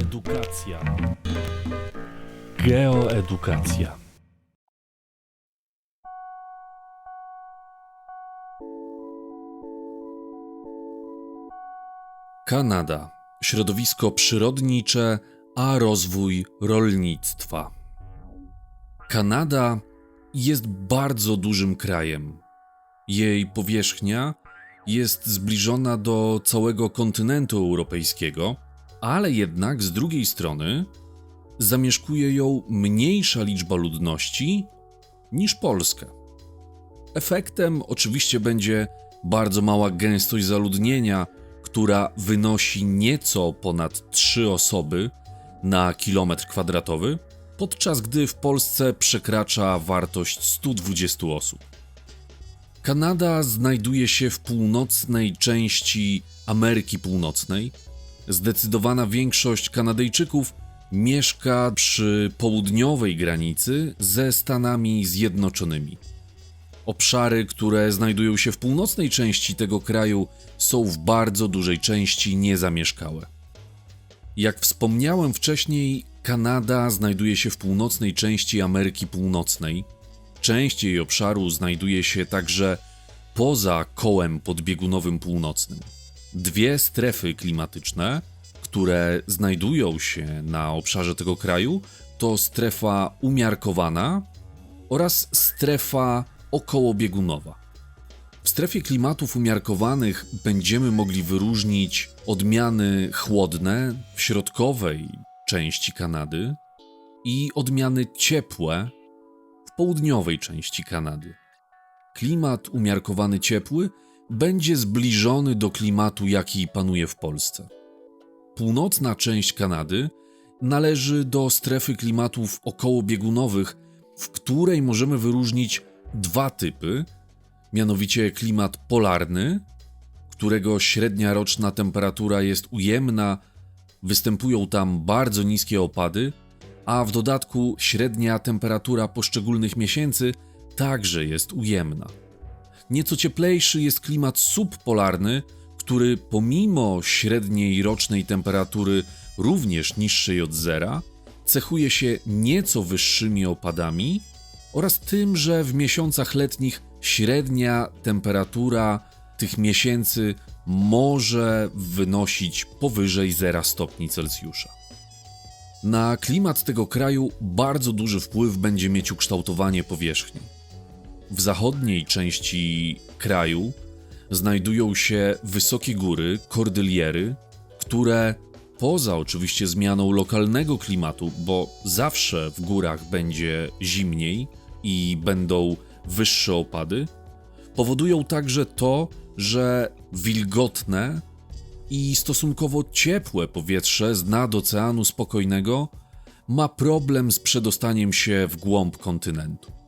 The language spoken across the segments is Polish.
Edukacja. Geoedukacja. Kanada. Środowisko przyrodnicze, a rozwój rolnictwa. Kanada jest bardzo dużym krajem. Jej powierzchnia jest zbliżona do całego kontynentu europejskiego, ale jednak z drugiej strony zamieszkuje ją mniejsza liczba ludności niż Polska. Efektem oczywiście będzie bardzo mała gęstość zaludnienia, która wynosi nieco ponad 3 osoby na kilometr kwadratowy, podczas gdy w Polsce przekracza wartość 120 osób. Kanada znajduje się w północnej części Ameryki Północnej. Zdecydowana większość Kanadyjczyków mieszka przy południowej granicy ze Stanami Zjednoczonymi. Obszary, które znajdują się w północnej części tego kraju, są w bardzo dużej części niezamieszkałe. Jak wspomniałem wcześniej, Kanada znajduje się w północnej części Ameryki Północnej. Część jej obszaru znajduje się także poza kołem podbiegunowym północnym. Dwie strefy klimatyczne, które znajdują się na obszarze tego kraju, to strefa umiarkowana oraz strefa okołobiegunowa. W strefie klimatów umiarkowanych będziemy mogli wyróżnić odmiany chłodne w środkowej części Kanady i odmiany ciepłe w południowej części Kanady. Klimat umiarkowany ciepły będzie zbliżony do klimatu, jaki panuje w Polsce. Północna część Kanady należy do strefy klimatów okołobiegunowych, w której możemy wyróżnić dwa typy, mianowicie klimat polarny, którego średnia roczna temperatura jest ujemna, występują tam bardzo niskie opady, a w dodatku średnia temperatura poszczególnych miesięcy także jest ujemna. Nieco cieplejszy jest klimat subpolarny, który pomimo średniej rocznej temperatury również niższej od zera, cechuje się nieco wyższymi opadami oraz tym, że w miesiącach letnich średnia temperatura tych miesięcy może wynosić powyżej 0 stopni Celsjusza. Na klimat tego kraju bardzo duży wpływ będzie mieć ukształtowanie powierzchni. W zachodniej części kraju znajdują się wysokie góry, kordyliery, które poza oczywiście zmianą lokalnego klimatu, bo zawsze w górach będzie zimniej i będą wyższe opady, powodują także to, że wilgotne i stosunkowo ciepłe powietrze z nad Oceanu Spokojnego ma problem z przedostaniem się w głąb kontynentu.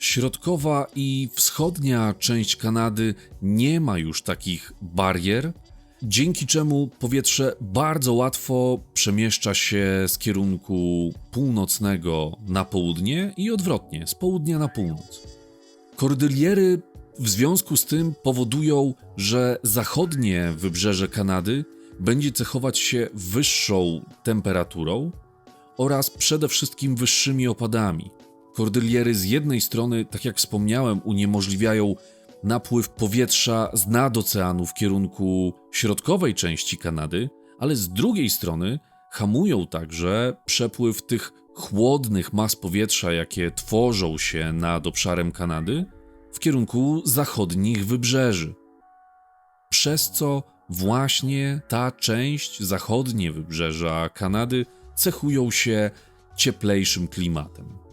Środkowa i wschodnia część Kanady nie ma już takich barier, dzięki czemu powietrze bardzo łatwo przemieszcza się z kierunku północnego na południe i odwrotnie, z południa na północ. Kordyliery w związku z tym powodują, że zachodnie wybrzeże Kanady będzie cechować się wyższą temperaturą oraz przede wszystkim wyższymi opadami. Kordyliery z jednej strony, tak jak wspomniałem, uniemożliwiają napływ powietrza z nad oceanu w kierunku środkowej części Kanady, ale z drugiej strony hamują także przepływ tych chłodnych mas powietrza, jakie tworzą się nad obszarem Kanady, w kierunku zachodnich wybrzeży. Przez co właśnie ta część zachodnie wybrzeża Kanady cechują się cieplejszym klimatem.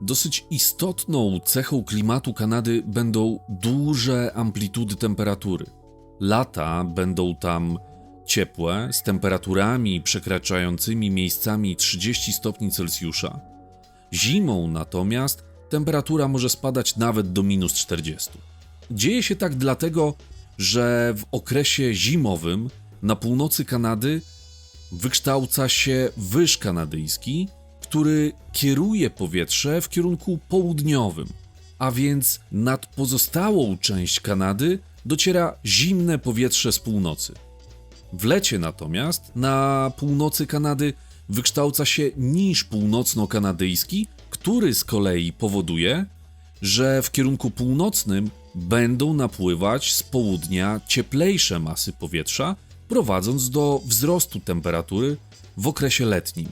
Dosyć istotną cechą klimatu Kanady będą duże amplitudy temperatury. Lata będą tam ciepłe, z temperaturami przekraczającymi miejscami 30 stopni Celsjusza. Zimą natomiast temperatura może spadać nawet do minus 40. Dzieje się tak dlatego, że w okresie zimowym na północy Kanady wykształca się wyż kanadyjski, który kieruje powietrze w kierunku południowym, a więc nad pozostałą część Kanady dociera zimne powietrze z północy. W lecie natomiast na północy Kanady wykształca się niż północno-kanadyjski, który z kolei powoduje, że w kierunku północnym będą napływać z południa cieplejsze masy powietrza, prowadząc do wzrostu temperatury w okresie letnim.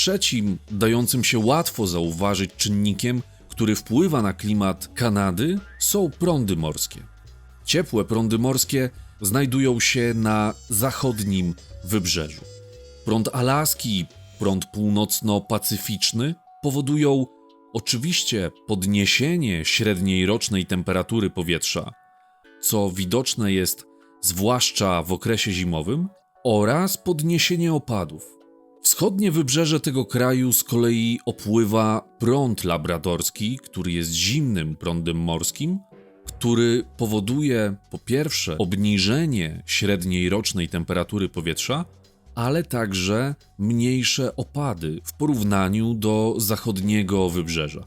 Trzecim, dającym się łatwo zauważyć czynnikiem, który wpływa na klimat Kanady, są prądy morskie. Ciepłe prądy morskie znajdują się na zachodnim wybrzeżu. Prąd Alaski i prąd północno-pacyficzny powodują oczywiście podniesienie średniej rocznej temperatury powietrza, co widoczne jest zwłaszcza w okresie zimowym, oraz podniesienie opadów. Wschodnie wybrzeże tego kraju z kolei opływa prąd labradorski, który jest zimnym prądem morskim, który powoduje po pierwsze obniżenie średniej rocznej temperatury powietrza, ale także mniejsze opady w porównaniu do zachodniego wybrzeża.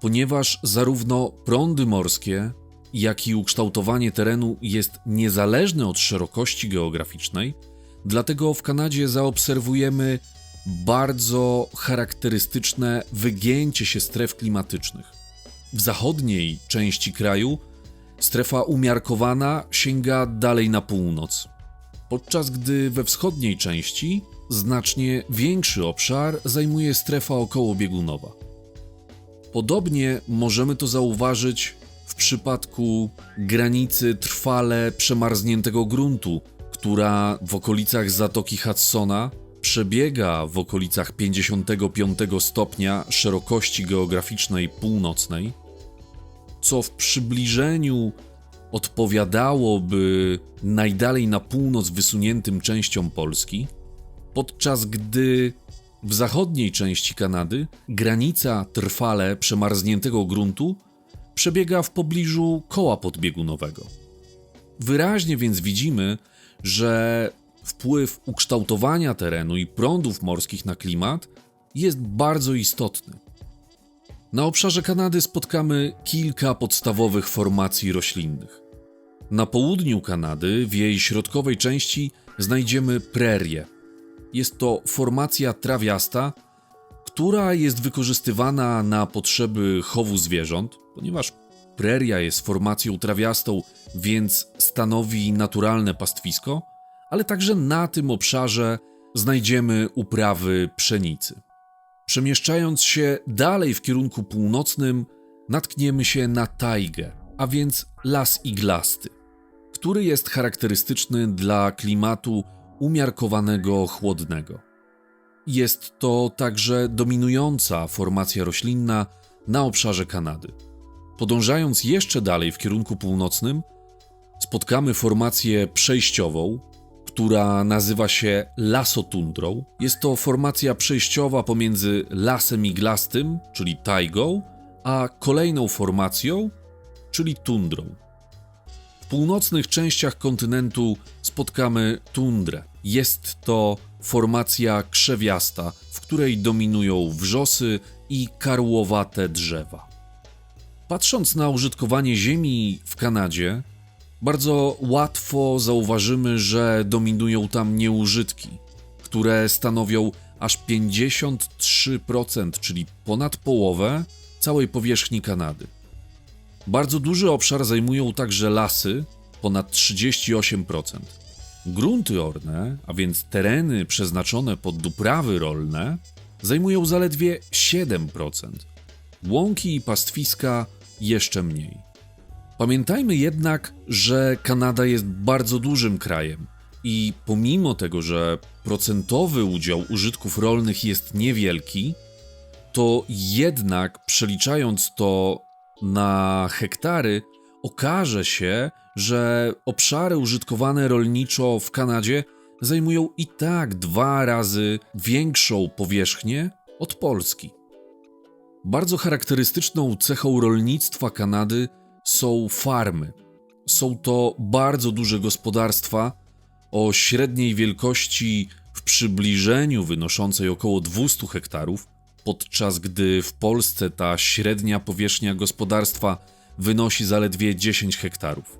Ponieważ zarówno prądy morskie, jak i ukształtowanie terenu jest niezależne od szerokości geograficznej, dlatego w Kanadzie zaobserwujemy bardzo charakterystyczne wygięcie się stref klimatycznych. W zachodniej części kraju strefa umiarkowana sięga dalej na północ, podczas gdy we wschodniej części znacznie większy obszar zajmuje strefa okołobiegunowa. Podobnie możemy to zauważyć w przypadku granicy trwale przemarzniętego gruntu, która w okolicach Zatoki Hudsona przebiega w okolicach 55 stopnia szerokości geograficznej północnej, co w przybliżeniu odpowiadałoby najdalej na północ wysuniętym częściom Polski, podczas gdy w zachodniej części Kanady granica trwale przemarzniętego gruntu przebiega w pobliżu koła podbiegunowego. Wyraźnie więc widzimy, że wpływ ukształtowania terenu i prądów morskich na klimat jest bardzo istotny. Na obszarze Kanady spotkamy kilka podstawowych formacji roślinnych. Na południu Kanady, w jej środkowej części, znajdziemy prerię. Jest to formacja trawiasta, która jest wykorzystywana na potrzeby chowu zwierząt, ponieważ preria jest formacją trawiastą, więc stanowi naturalne pastwisko, ale także na tym obszarze znajdziemy uprawy pszenicy. Przemieszczając się dalej w kierunku północnym, natkniemy się na tajgę, a więc las iglasty, który jest charakterystyczny dla klimatu umiarkowanego chłodnego. Jest to także dominująca formacja roślinna na obszarze Kanady. Podążając jeszcze dalej w kierunku północnym, spotkamy formację przejściową, która nazywa się lasotundrą. Jest to formacja przejściowa pomiędzy lasem iglastym, czyli tajgą, a kolejną formacją, czyli tundrą. W północnych częściach kontynentu spotkamy tundrę. Jest to formacja krzewiasta, w której dominują wrzosy i karłowate drzewa. Patrząc na użytkowanie ziemi w Kanadzie, bardzo łatwo zauważymy, że dominują tam nieużytki, które stanowią aż 53%, czyli ponad połowę całej powierzchni Kanady. Bardzo duży obszar zajmują także lasy, ponad 38%. Grunty orne, a więc tereny przeznaczone pod uprawy rolne, zajmują zaledwie 7%. Łąki i pastwiska jeszcze mniej. Pamiętajmy jednak, że Kanada jest bardzo dużym krajem i pomimo tego, że procentowy udział użytków rolnych jest niewielki, to jednak przeliczając to na hektary, okaże się, że obszary użytkowane rolniczo w Kanadzie zajmują i tak dwa razy większą powierzchnię od Polski. Bardzo charakterystyczną cechą rolnictwa Kanady są farmy. Są to bardzo duże gospodarstwa o średniej wielkości w przybliżeniu wynoszącej około 200 hektarów, podczas gdy w Polsce ta średnia powierzchnia gospodarstwa wynosi zaledwie 10 hektarów.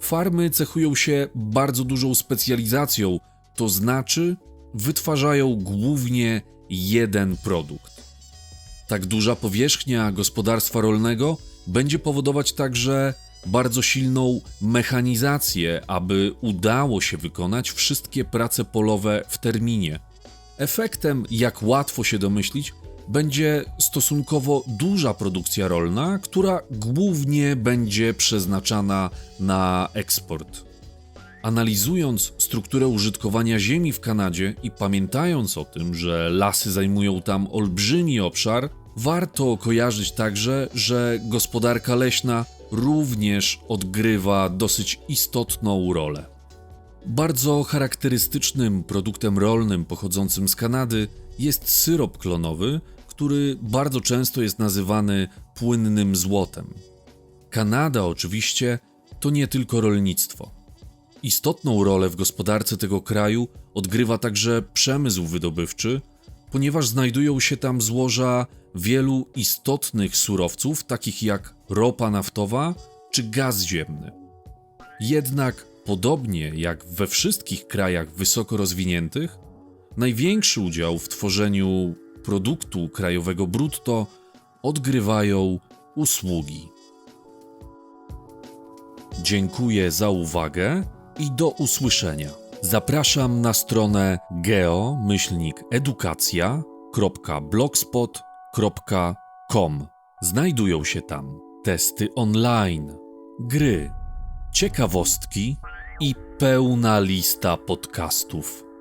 Farmy cechują się bardzo dużą specjalizacją, to znaczy wytwarzają głównie jeden produkt. Tak duża powierzchnia gospodarstwa rolnego będzie powodować także bardzo silną mechanizację, aby udało się wykonać wszystkie prace polowe w terminie. Efektem, jak łatwo się domyślić, będzie stosunkowo duża produkcja rolna, która głównie będzie przeznaczana na eksport. Analizując strukturę użytkowania ziemi w Kanadzie i pamiętając o tym, że lasy zajmują tam olbrzymi obszar, warto kojarzyć także, że gospodarka leśna również odgrywa dosyć istotną rolę. Bardzo charakterystycznym produktem rolnym pochodzącym z Kanady jest syrop klonowy, który bardzo często jest nazywany płynnym złotem. Kanada oczywiście to nie tylko rolnictwo. Istotną rolę w gospodarce tego kraju odgrywa także przemysł wydobywczy, ponieważ znajdują się tam złoża wielu istotnych surowców, takich jak ropa naftowa czy gaz ziemny. Jednak, podobnie jak we wszystkich krajach wysoko rozwiniętych, największy udział w tworzeniu produktu krajowego brutto odgrywają usługi. Dziękuję za uwagę i do usłyszenia. Zapraszam na stronę geo-edukacja.blogspot.com. Znajdują się tam testy online, gry, ciekawostki i pełna lista podcastów.